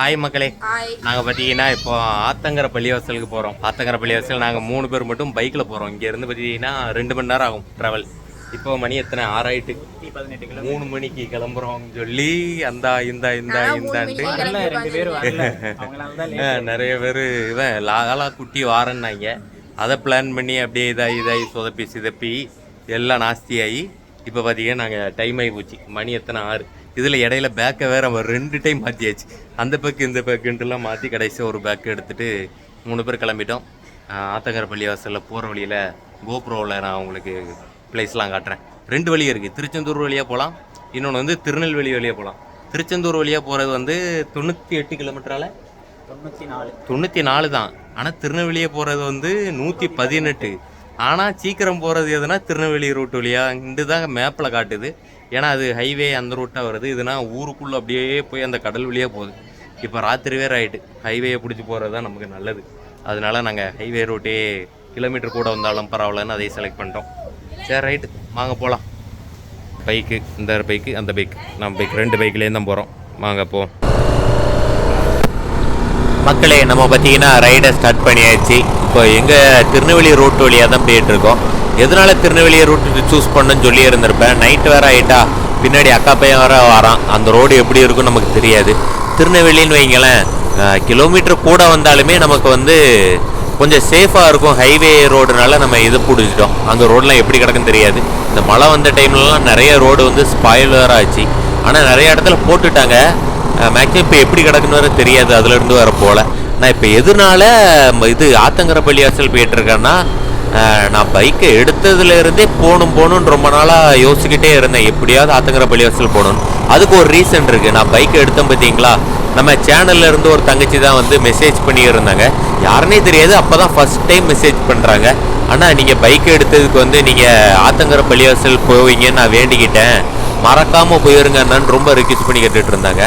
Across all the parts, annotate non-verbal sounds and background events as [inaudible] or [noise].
Hi மக்களே. நாங்கள் பார்த்தீங்கன்னா இப்போ ஆத்தங்கர பள்ளிவாசலுக்கு போகிறோம் ஆத்தங்கர பள்ளிவாசல் நாங்கள் மூணு பேர் மட்டும் பைக்கில் போகிறோம் இங்கேருந்து பார்த்தீங்கன்னா ரெண்டு மணி நேரம் ஆகும் ட்ராவல் இப்போ மணி எத்தனை? ஆறாயிட்டு. மூணு மணிக்கு கிளம்புறோம்னு சொல்லி அந்த இந்த இந்த இந்தான்ட்டு. [laughs] நிறைய பேர் இவன் லாலா குட்டி வாரன்னாங்க. அதை பிளான் பண்ணி அப்படியே இதாகி இதாகி சொதப்பி சிதப்பி எல்லாம் நாஸ்தியாகி இப்போ பார்த்தீங்கன்னா நாங்கள் டைம் ஆகி போச்சு. மணி எத்தனை? ஆறு. இதில் இடையில பேக்கை வேற அவன் ரெண்டு டைம் மாற்றியாச்சு அந்த பேக்கு இந்த பேக்குன்ட்டுலாம் மாற்றி கடைசியாக ஒரு பேக் எடுத்துட்டு மூணு பேர் கிளம்பிட்டோம். ஆத்தங்கர பள்ளிவாசலில் போகிற வழியில் கோப்ரோவில் நான் உங்களுக்கு பிளேஸ்லாம் காட்டுறேன். ரெண்டு வழி இருக்குது திருச்செந்தூர் வழியாக போகலாம் இன்னொன்று வந்து திருநெல்வேலி வழியாக போகலாம் திருச்செந்தூர் வழியாக போகிறது வந்து தொண்ணூற்றி எட்டு கிலோமீட்டரால் தொண்ணூத்தி நாலு. தொண்ணூற்றி நாலு தான். ஆனால் திருநெல்வேலியே போகிறது வந்து நூற்றி பதினெட்டு. ஆனால் சீக்கிரம் போகிறது எதுனா திருநெல்வேலி ரூட் வழியா. இண்டு தான் மேப்பில் காட்டுது. ஏன்னா அது ஹைவே அந்த ரூட்டாக வருது. இதுனா ஊருக்குள்ளே அப்படியே போய் அந்த கடல் வழியாக போகுது. இப்போ ராத்திரி வேறு ஆகிட்டு ஹைவேயை பிடிச்சி போகிறது தான் நமக்கு நல்லது. அதனால நாங்கள் ஹைவே ரூட்டே கிலோமீட்டர் கூட வந்தாலும் பரவாயில்லன்னு அதை செலக்ட் பண்ணிட்டோம். சரி ரைட்டு வாங்க போகலாம் பைக்கு இந்த பைக்கு அந்த பைக் நம்ம பைக் ரெண்டு பைக்லேயும் தான் போகிறோம் வாங்க போ மக்களே நம்ம பார்த்தீங்கன்னா ரைடை ஸ்டார்ட் பண்ணியாச்சு. இப்போ எங்கள் திருநெல்வேலி ரூட் வழியாக தான் போயிட்டுருக்கோம் எதனால் எதனால திருநெல்வேலி ரூட் சூஸ் பண்ணுன்னு சொல்லி இருந்திருப்பேன். நைட்டு வேறு ஆயிட்டா பின்னாடி அக்கா பையன் வேற வரான். அந்த ரோடு எப்படி இருக்கும்னு நமக்கு தெரியாது. திருநெல்வேலின்னு வைங்களேன் கிலோமீட்டர் கூட வந்தாலுமே நமக்கு வந்து கொஞ்சம் சேஃபாக இருக்கும். ஹைவே ரோடுனால நம்ம இது பிடிச்சிட்டோம். அந்த ரோடெலாம் எப்படி கிடக்குன்னு தெரியாது. இந்த மழை வந்த டைம்லலாம் நிறைய ரோடு வந்து ஸ்பாயிலர் ஆச்சு. ஆனால் நிறைய இடத்துல போட்டுட்டாங்க. மேக்ஸிமம் இப்போ எப்படி கிடக்குன்னு வர தெரியாது. அதுலேருந்து வர போல். நான் இப்போ எதனால இது ஆத்தங்கர பள்ளிவாசல் போயிட்டுருக்கேன்னா நான் பைக்கை எடுத்ததுலேருந்தே போகணும் போகணும்னு ரொம்ப நாளாக யோசிச்சுக்கிட்டே இருந்தேன். எப்படியாவது ஆத்தங்கர பள்ளிவாசல் போகணும் அதுக்கு ஒரு ரீசன் இருக்குது நான் பைக்கை எடுத்தேன் பார்த்தீங்களா? நம்ம சேனல்ல இருந்து ஒரு தங்கச்சி தான் வந்து மெசேஜ் பண்ணியிருந்தாங்க. இருந்தாங்க யாருனே தெரியாது. அப்போ தான் ஃபஸ்ட் டைம் மெசேஜ் பண்ணுறாங்க ஆனால் நீங்கள் பைக் எடுத்ததுக்கு வந்து நீங்கள் ஆத்தங்கர பள்ளிவாசல் போவீங்கன்னு நான் வேண்டிக்கிட்டேன். மறக்காமல் போயிருங்க அண்ணான்னு ரொம்ப ரிக்வெஸ்ட் பண்ணி கேட்டுட்டு இருந்தாங்க.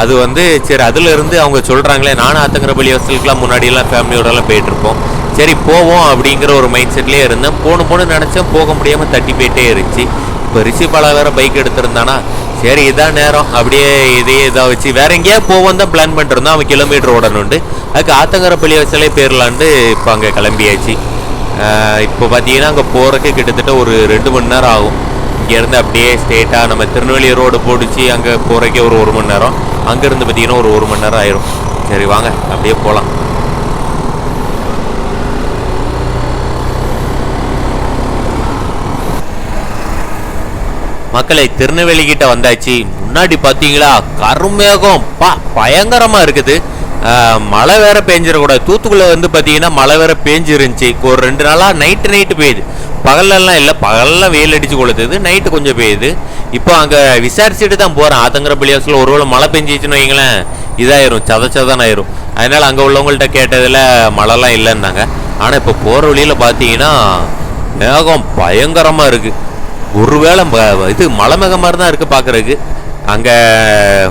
அது வந்து சரி அதுலேருந்து அவங்க சொல்கிறாங்களே நானும் ஆத்தங்கர பள்ளிவாசலுக்குலாம் முன்னாடியெல்லாம் ஃபேமிலியோடலாம் போயிட்டுருப்போம். சரி போவோம் அப்படிங்கிற ஒரு மைண்ட் செட்லேயே இருந்தேன். போகணும் போகணும்னு நினச்சேன் போக முடியாமல் தட்டி போயிட்டே இருந்துச்சு. இப்போ ரிஷிபாலா வேறு பைக் எடுத்திருந்தானா? சரி இதான் நேரம். அப்படியே இதே இதாக வச்சு வேற எங்கேயா போவோம் தான் பிளான் பண்ணிட்டு இருந்தோம் அவன் கிலோமீட்டர் ஓடணுண்டு அதுக்கு ஆத்தங்கர பள்ளிவாசலே போயிடலான்ட்டு இப்போ அங்கே கிளம்பியாச்சு. இப்போ பார்த்தீங்கன்னா அங்கே போகிறதுக்கு கிட்டத்தட்ட ஒரு ரெண்டு மணி நேரம் ஆகும். இங்கேருந்து அப்படியே ஸ்ட்ரெயிட்டாக நம்ம திருநெல்வேலி ரோடு போடிச்சு அங்கே போகிறக்கே ஒரு ஒரு மணி நேரம். அங்கேருந்து பார்த்தீங்கன்னா ஒரு ஒரு மணி நேரம் ஆயிரும். சரி வாங்க. அப்படியே போகலாம் மக்களை திருநெல்வேலி கிட்ட வந்தாச்சு. முன்னாடி பார்த்தீங்களா? கருமேகம். பா பயங்கரமா இருக்குது. மழை வேற பெஞ்சிடக்கூடாது தூத்துக்குள்ள வந்து பார்த்தீங்கன்னா மழை வேற பேஞ்சிருந்துச்சு. ஒரு ரெண்டு நாளாக நைட்டு நைட்டு பெய்யுது. பகல்லலாம் இல்லை. பகல்லாம் வெயில் அடிச்சு கொளுத்துது. நைட்டு கொஞ்சம் பெய்யுது. இப்போ அங்கே விசாரிச்சுட்டு தான் போகிறேன் ஆத்தங்கர பிள்ளையாசில் ஒருவேளை மழை பெஞ்சிச்சுன்னு வைங்களேன். இதாயிரும். சத சதன் ஆயிரும் அதனால அங்கே உள்ளவங்கள்ட்ட கேட்டதில் மழைலாம் இல்லைன்னாங்க. ஆனால் இப்போ போகிற வழியில் பார்த்தீங்கன்னா மேகம் பயங்கரமாக இருக்குது ஒருவேளை ம- இது மலை மேகம் மாதிரி தான் இருக்குது பார்க்குறதுக்கு அங்கே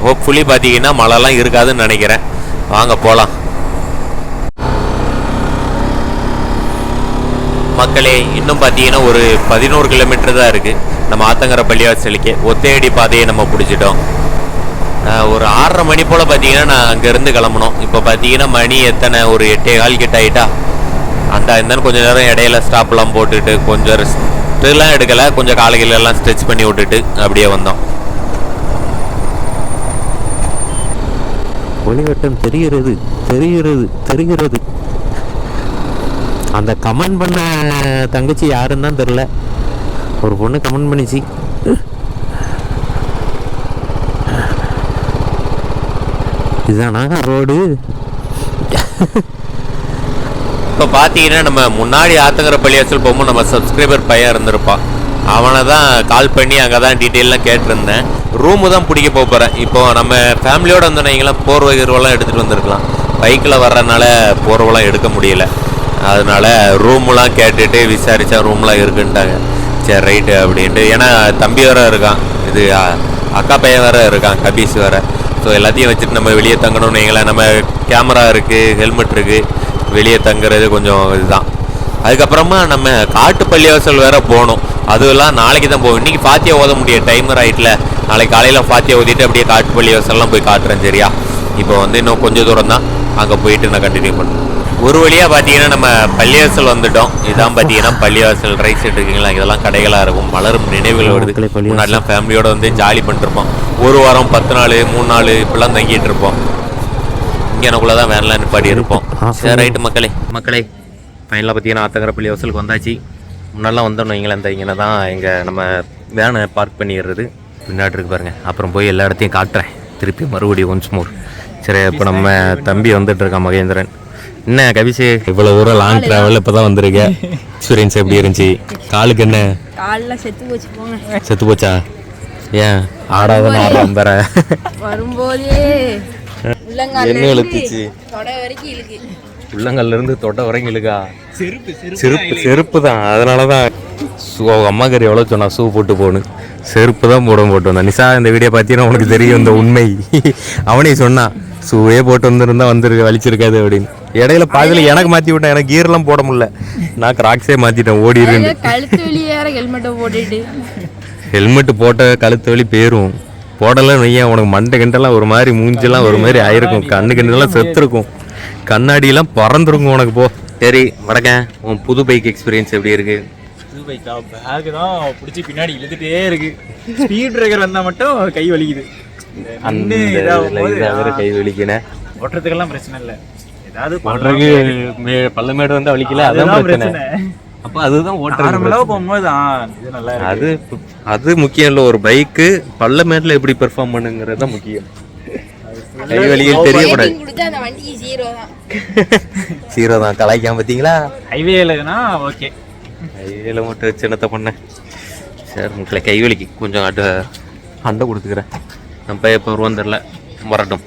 ஹோப்ஃபுல்லி பார்த்தீங்கன்னா மழைலாம் இருக்காதுன்னு நினைக்கிறேன். வாங்க போகலாம் மக்களே இன்னும் பார்த்தீங்கன்னா ஒரு பதினோரு கிலோமீட்டர் தான் இருக்குது நம்ம ஆத்தங்கர பள்ளிவாசலுக்கே. ஒத்தையடி பாதையை நம்ம பிடிச்சிட்டோம். ஒரு ஆறரை மணி போல் பார்த்தீங்கன்னா நான் அங்கேருந்து கிளம்பணும். இப்போ பார்த்தீங்கன்னா மணி எத்தனை? ஒரு எட்டே கால் கிட்ட ஆயிட்டா. அந்த இருந்தாலும் கொஞ்சம் நேரம் இடையில ஸ்டாப்லாம் போட்டுட்டு கொஞ்சம் ரெஸ்ட்லாம் எடுக்கலை. கொஞ்சம் காலைகளெல்லாம் எல்லாம் ஸ்ட்ரெச் பண்ணி விட்டுட்டு அப்படியே வந்தோம். ஒளிவட்டம் தெரிகிறது தெரிகிறது தெரிகிறது. அந்த கமெண்ட் பண்ண தங்கச்சி யாருன்னு தான் தெரில ஒரு பொண்ணு கமெண்ட் பண்ணிச்சு. இதுதானா ரோடு. இப்போ பார்த்தீங்கன்னா நம்ம முன்னாடி ஆத்தங்கர பள்ளியாசல் போகும்போது நம்ம சப்ஸ்கிரைபர் பையன் இருந்திருப்பான். அவனை தான் கால் பண்ணி அங்கே தான் டீட்டெயிலாம் கேட்டிருந்தேன். ரூமு தான் பிடிக்க போக போகிறேன் இப்போ நம்ம ஃபேமிலியோடு வந்தோன்னீங்களாம் போர்வை கீர்வெல்லாம் எடுத்துகிட்டு வந்திருக்கலாம். பைக்கில் வர்றதுனால போர்வெல்லாம் எடுக்க முடியல. அதனால ரூம்லாம் கேட்டுட்டு விசாரித்தா ரூம்லாம் இருக்குன்ட்டாங்க. சரி ரைட்டு அப்படின்ட்டு. ஏன்னா தம்பி வேற இருக்கான். இது அக்கா பையன் வேற இருக்கான் கபீஸ் வேற. ஸோ எல்லாத்தையும் வச்சுட்டு நம்ம வெளியே தங்கணும்னு வைங்களேன். நம்ம கேமரா இருக்குது ஹெல்மெட் இருக்குது வெளியே தங்குறது கொஞ்சம் இதுதான். அதுக்கப்புறமா நம்ம காட்டு பள்ளிவாசல் வேற போகணும். அதுவெல்லாம் நாளைக்கு தான் போவோம் இன்னைக்கு ஃபாத்தியா ஓத முடியாது டைமர் ஆயிட்டுல. நாளைக்கு காலையில் ஃபாத்தியா ஓதிட்டு அப்படியே காட்டு பள்ளிவாசல்லாம் போய் காட்டுறேன் சரியா? இப்போ வந்து இன்னும் கொஞ்சம் தூரம் தான். அங்கே போயிட்டு நான் கண்டினியூ பண்ணுறேன் ஒரு வழியாக பார்த்தீங்கன்னா நம்ம பள்ளிவாசல் வந்துட்டோம். இதான் பார்த்தீங்கன்னா பள்ளிவாசல் ரைட் சைடு இருக்கீங்களா இதெல்லாம் கடைகளாக இருக்கும். மலரும் நினைவுகள் வருது. முன்னாடிலாம் ஃபேமிலியோட வந்து ஜாலி பண்ணிட்டு இருப்போம் ஒரு வாரம் பத்து நாள் மூணு நாள் இப்படிலாம் தங்கிட்டு இருப்போம். இங்கனக்குள்ளே தான் வேன்லாம் நிப்பாடி இருப்போம். சரி ரைட்டு மக்களே. மக்களே ஃபைனலாக பார்த்தீங்கன்னா ஆத்தங்கர பள்ளிவாசலுக்கு வந்தாச்சு. முன்னாடிலாம் வந்தோம் வைங்களேன் இந்த இங்கே தான் எங்கள் நம்ம வேனை பார்க் பண்ணிடுறது. பின்னாடி இருக்கு பாருங்க. அப்புறம் போய் எல்லா இடத்தையும் காட்டுறேன். திருப்பி மறுபடியும் ஒன்ஸ் மோர் சரி இப்போ நம்ம தம்பி வந்துட்டு இருக்கான் மகேந்திரன். என்ன கவிசு? இவ்வளோ தூரம் லாங் ட்ராவல் இப்போ தான் வந்திருக்கேன் எக்ஸ்பீரியன்ஸ் எப்படி இருந்துச்சு? காலுக்கு என்ன? காலில் செத்து போச்சு போங்க. செத்து போச்சா? ஏன்? ஆடாதான் ஆடுறோம் வேற வரும்போதே [laughs] என்ன இழுத்துச்சு? தொடை வரைக்கும் இழுக்கு. உள்ளங்கல்ல இருந்து தொட்ட வரைக்கும் இழுக்கா? செருப்பு செருப்பு செருப்பு தான் அதனால தான் ஷூ அம்மா கறி எவ்வளோ சொன்னா ஷூ போட்டு போகணும் செருப்பு தான் போட போட்டு வந்தான். நிஷா இந்த வீடியோ பார்த்தீங்கன்னா உனக்கு தெரியும் இந்த உண்மை. அவனே சொன்னான் ஷூவே போட்டு வந்திருந்தா வந்திருக்கு வலிச்சிருக்காது அப்படின்னு. இடையில பாதியில் எனக்கு மாற்றி விட்டேன். எனக்கு கீர்லாம் போட முடியல. நான் கிராக்ஸே மாற்றிட்டேன் ஹெல்மெட்டை போட்டுட்டு. ஹெல்மெட் போட்ட கழுத்து வலி பேரும் போடலாம் நொய்யன் உனக்கு மண்டை கிண்டெல்லாம் ஒரு மாதிரி மூஞ்செல்லாம் ஒரு மாதிரி ஆயிருக்கும். கண்ணு கிண்டெல்லாம் செத்துருக்கும். கண்ணாடியெல்லாம் பறந்துருக்கும் உனக்கு போ. சரி வடக்கேன் உன் புது பைக் எக்ஸ்பீரியன்ஸ் எப்படி இருக்கு? புது பைக்கா பேக் தான் பிடிச்சி பின்னாடி இழுத்துட்டே இருக்கு. ஸ்பீட் பிரேக்கர் வந்தா மட்டும் கை வலிக்குது. அந்த கை வலிக்கினேன் ஓட்டுறதுக்கெல்லாம் பிரச்சனை இல்லை. ஏதாவது ஓட்டுறதுக்கு பள்ளமேடு வந்து வலிக்கல அதான் பிரச்சனை. அப்போ அதுதான் ஓட்டுறது போகும்போது ஆ இது நல்லா இருக்கு. அது அது முக்கியம் இல்லை ஒரு பைக்கு பள்ளமேட்டில் எப்படி பெர்ஃபார்ம் பண்ணுங்கிறது தான் முக்கியம். கை வலியில் தெரியக்கூடாது. ஜீரோ தான். [laughs] சீரோ தான். கலாய்க்காம பார்த்தீங்களா? ஹைவேலனா ஓகே கையில் மட்டும் சின்னத்தை பண்ணேன் சரி மக்களை கை வலிக்கு. கொஞ்சம் அட்ட அண்டை கொடுத்துக்கிறேன். நம்ம எப்போ வருவோம் தெரில வரட்டும்.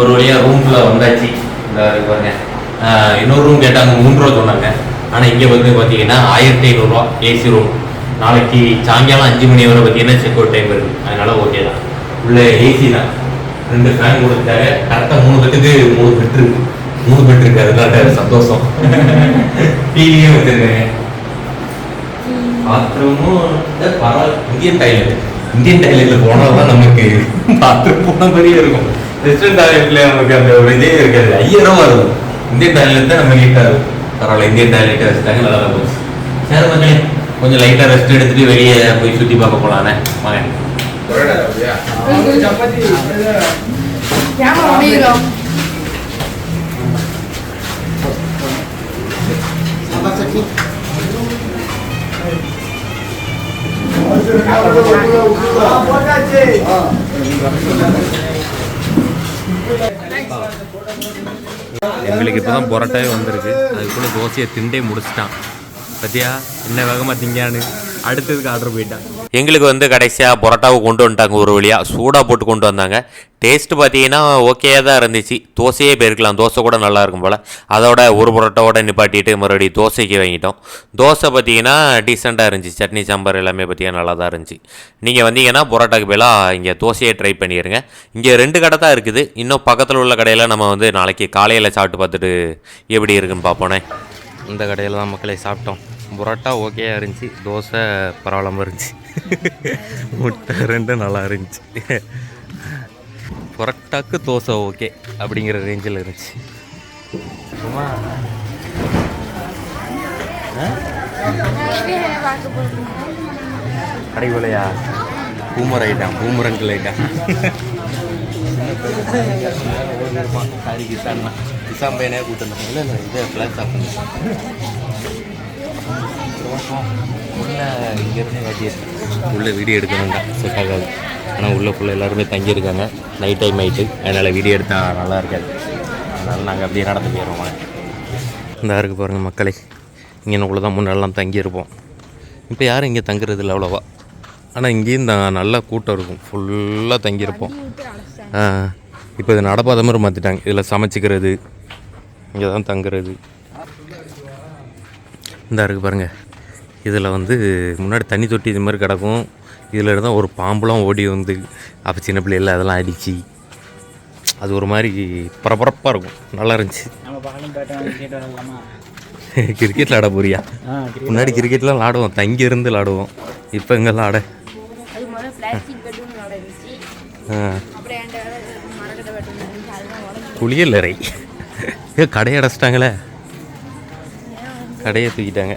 ஒரு வழியாக ரூமில் வந்தாச்சு. இந்த பாருங்க. இன்னொரு ரூம் கேட்டாங்க. மூணு ரூபா சொன்னாங்க. ஆனால் இங்கே வந்து பார்த்தீங்கன்னா ஆயிரத்தி ஐநூறுரூவா ஏசி ரூம் நாளைக்கு சாயங்காலம் அஞ்சு மணி வரை பார்த்தீங்கன்னா செக் அவுட் டைம் இருக்குது அதனால ஓகே தான். உள்ள ஏசி தான். ரெண்டு ஃபேன் கொடுத்தாங்க கரெக்டாக மூணு பேத்துக்கு மூணு பெட் இருக்கு. மூணு பெட் இருக்கு. அதனால சந்தோஷம். டிவியும் வச்சிருக்காங்க பாத்ரூமும் பரவாயில்ல. இந்தியன் டாய்லெட் இந்தியன் டாய்லெட்ல போனால் தான் நமக்கு பாத்ரூம் போன மாதிரியே இருக்கும். வெஸ்டர்ன் டாய்லெட்ல நமக்கு அந்த ஒரு இதே இருக்காது. ஐயாயிரம் இருக்கும். இந்தியன் டாய்லெட் தான் நம்ம நீட்டாக இருக்கும். பரவாயில்ல இந்தியன் டாய்லெட் வச்சுட்டாங்க நல்லா தான் போச்சு. சரி மக்களே கொஞ்சம் லைட்டாக ரெஸ்ட் எடுத்துட்டு வெளியே போய் சுற்றி பார்க்க போகலானே மகன் எங்களுக்கு இப்போ தான் பொரோட்டாவே வந்திருக்கு. அதுக்குள்ளே தோசையை திண்டே முடிச்சிட்டான். பத்தியா? என்ன வேகமாக திங்கான்னு அடுத்ததுக்கு ஆர்டர் போயிட்டான். எங்களுக்கு வந்து கடைசியாக பொரோட்டாவை கொண்டு வந்துட்டாங்க ஒரு வழியாக சூடாக போட்டு கொண்டு வந்தாங்க. டேஸ்ட் பார்த்தீங்கன்னா ஓகேயாக தான் இருந்துச்சு. தோசையே போயிருக்கலாம். தோசை கூட நல்லா இருக்கும் போல். அதோட ஒரு பொரோட்டாவோட நிப்பாட்டிட்டு மறுபடியும் தோசைக்கு வாங்கிட்டோம். தோசை பார்த்தீங்கன்னா டீசெண்டாக இருந்துச்சு. சட்னி சாம்பார் எல்லாமே பார்த்தீங்கன்னா நல்லா தான் இருந்துச்சு. நீங்கள் வந்தீங்கன்னா பொரோட்டாக்கு பதிலாக இங்கே தோசையை ட்ரை பண்ணிடுங்க இங்கே ரெண்டு கடை தான் இருக்குது. இன்னும் பக்கத்தில் உள்ள கடையில் நம்ம வந்து நாளைக்கு காலையில் சாப்பிட்டு பார்த்துட்டு எப்படி இருக்குன்னு பார்ப்போனே. இந்த கடையில் தான் மக்களை சாப்பிட்டோம். புரோட்டா ஓகேயா இருந்துச்சு தோசை பரவாயில்லாம இருந்துச்சு. முட்டை ரெண்டும் நல்லா இருந்துச்சு. புரோட்டாக்கு தோசை ஓகே அப்படிங்கிற ரேஞ்சில் இருந்துச்சு. சும்மா. கடைக்குள்ளையா பூமர் ஐட்டம் பூமரங்கள் ஐட்டம். சாரி கிசான்னா கிசான் பையனே கூட்டணும் இல்லை இல்லை இதை ஃப்ளாட் சாப்பிடணும் உள்ளே இங்கேருந்து காட்டியிருக்கேன் உள்ளே வீடியோ எடுக்கணும்டா செட் ஆகாது ஆனால் உள்ளே ஃபுல்லாக எல்லாருமே தங்கியிருக்காங்க. நைட் டைம் ஆகிட்டு அதனால் வீடியோ எடுத்தால் நல்லா இருக்காது. அதனால் நாங்கள் அப்படியே நடந்து போயிடுவோம் இந்த இருக்கு பாருங்கள் மக்களை. இங்கே உள்ள தான் முன்னெல்லாம் தங்கியிருப்போம். இப்போ யாரும் இங்கே தங்குறது இல்லை அவ்வளோவா. ஆனால் இங்கேயும் தான் நல்லா கூட்டம் இருக்கும். ஃபுல்லாக தங்கியிருப்போம். இப்போ இது நடப்பாத மாதிரி மாற்றிட்டாங்க இதில் சமைச்சிக்கிறது இங்கே தான் தங்குறது. இந்த இருக்குது பாருங்கள் இதில் வந்து முன்னாடி தண்ணி தொட்டி இது மாதிரி கிடக்கும். இதில் இருந்தால் ஒரு பாம்புலாம் ஓடி வந்து அப்போ சின்ன பிள்ளைல அதெல்லாம் அடித்து அது ஒரு மாதிரி பரபரப்பாக இருக்கும். நல்லா இருந்துச்சு. நம்ம பாலும் பேட்டும் கிரிக்கெட் [laughs] ஆட போறியா? முன்னாடி கிரிக்கெட்லாம் விளாடுவோம் தங்கி இருந்து விளாடுவோம் இப்போ எங்கெல்லாம் ஆட குளியலறை ஏ கடையை அடைச்சிட்டாங்களே. கடையை தூக்கிட்டாங்க.